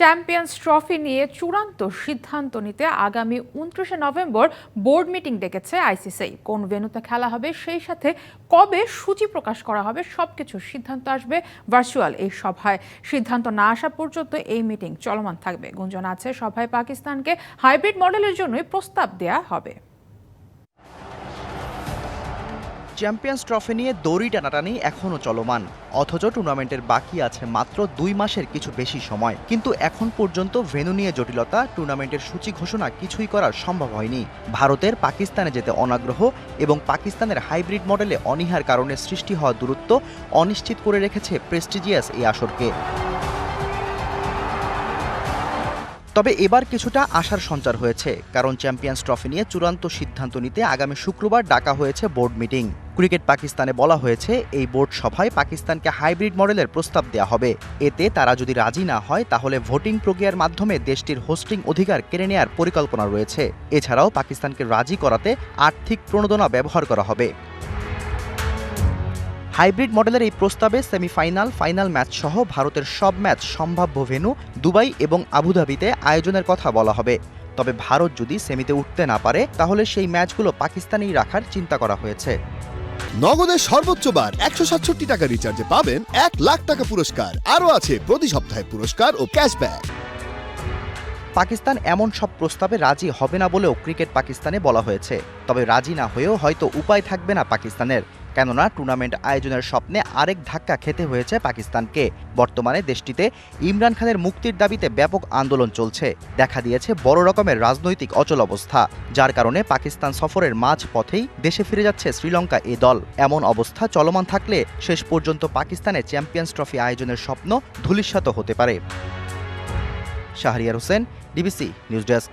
Champions trophy নিয়ে চূড়ান্ত সিদ্ধান্ত নিতে আগামী উনত্রিশে নভেম্বর বোর্ড মিটিং ডেকেছে আইসিসি। কোন ভেন্যুতে খেলা হবে, সেই সাথে কবে সূচি প্রকাশ করা হবে সবকিছুর সিদ্ধান্ত আসবে ভার্চুয়াল এই সভায়। সিদ্ধান্ত না আসা পর্যন্ত এই মিটিং চলমান থাকবে। গুঞ্জন আছে, সভায় পাকিস্তানকে হাইব্রিড মডেলের জন্যই প্রস্তাব দেয়া হবে। চ্যাম্পিয়ন্স ট্রফি নিয়ে দড়ি টানাটানি এখনও চলমান। অথচ টুর্নামেন্টের বাকি আছে মাত্র দুই মাসের কিছু বেশি সময়। কিন্তু এখন পর্যন্ত ভেনু নিয়ে জটিলতা, টুর্নামেন্টের সূচি ঘোষণা কিছুই করা সম্ভব হয়নি। ভারতের পাকিস্তানে যেতে অনাগ্রহ এবং পাকিস্তানের হাইব্রিড মডেলে অনীহার কারণে সৃষ্টি হওয়া দূরত্ব অনিশ্চিত করে রেখেছে প্রেস্টিজিয়াস এই আসরকে। তবে এবার কিছুটা আশার সঞ্চার হয়েছে, কারণ চ্যাম্পিয়ন্স ট্রফি নিয়ে চূড়ান্ত সিদ্ধান্ত নিতে আগামী শুক্রবার ডাকা হয়েছে বোর্ড মিটিং। ক্রিকেট পাকিস্তানে বলা হয়েছে, এই বোর্ড সভায় পাকিস্তানকে হাইব্রিড মডেলের প্রস্তাব দেওয়া হবে। এতে তারা যদি রাজি না হয়, তাহলে ভোটিং প্রক্রিয়ার মাধ্যমে দেশটির হোস্টিং অধিকার কেড়ে নেয়ার পরিকল্পনা রয়েছে। এছাড়াও পাকিস্তানকে রাজি করাতে আর্থিক প্রণোদনা ব্যবহার করা হবে। হাইব্রিড মডেলের এই প্রস্তাবে সেমিফাইনাল ফাইনাল ম্যাচ সহ ভারতের সব ম্যাচ সম্ভাব্য ভেন্যু দুবাই এবং আবুধাবিতে আয়োজনের কথা বলা হবে। তবে ভারত যদি সেমিতে উঠতে না পারে তাহলে সেই ম্যাচগুলো পাকিস্তানেই রাখার চিন্তা করা হয়েছে। নগদের সর্বোচ্চ বার একশো সাতষট্টি টাকা রিচার্জে পাবেন এক লাখ টাকা পুরস্কার। আরও আছে প্রতি সপ্তাহে পুরস্কার ও ক্যাশব্যাক। পাকিস্তান এমন সব প্রস্তাবে রাজি হবে না বলেও ক্রিকেট পাকিস্তানে বলা হয়েছে। তবে রাজি না হয়েও হয়তো উপায় থাকবে না পাকিস্তানের। কেননা টুর্নামেন্ট আয়োজনের স্বপ্নে আরেক ধাক্কা খেতে হয়েছে পাকিস্তানকে। বর্তমানে দেশটিতে ইমরান খানের মুক্তির দাবিতে ব্যাপক আন্দোলন চলছে। দেখা দিয়েছে বড় রকমের রাজনৈতিক অচল অবস্থা, যার কারণে পাকিস্তান সফরের মাঝ পথেই দেশে ফিরে যাচ্ছে শ্রীলঙ্কা এ দল। এমন অবস্থা চলমান থাকলে শেষ পর্যন্ত পাকিস্তানে চ্যাম্পিয়ন্স ট্রফি আয়োজনের স্বপ্ন ধূলিসাৎ হতে পারে। Shahriar Hossain DBC news desk.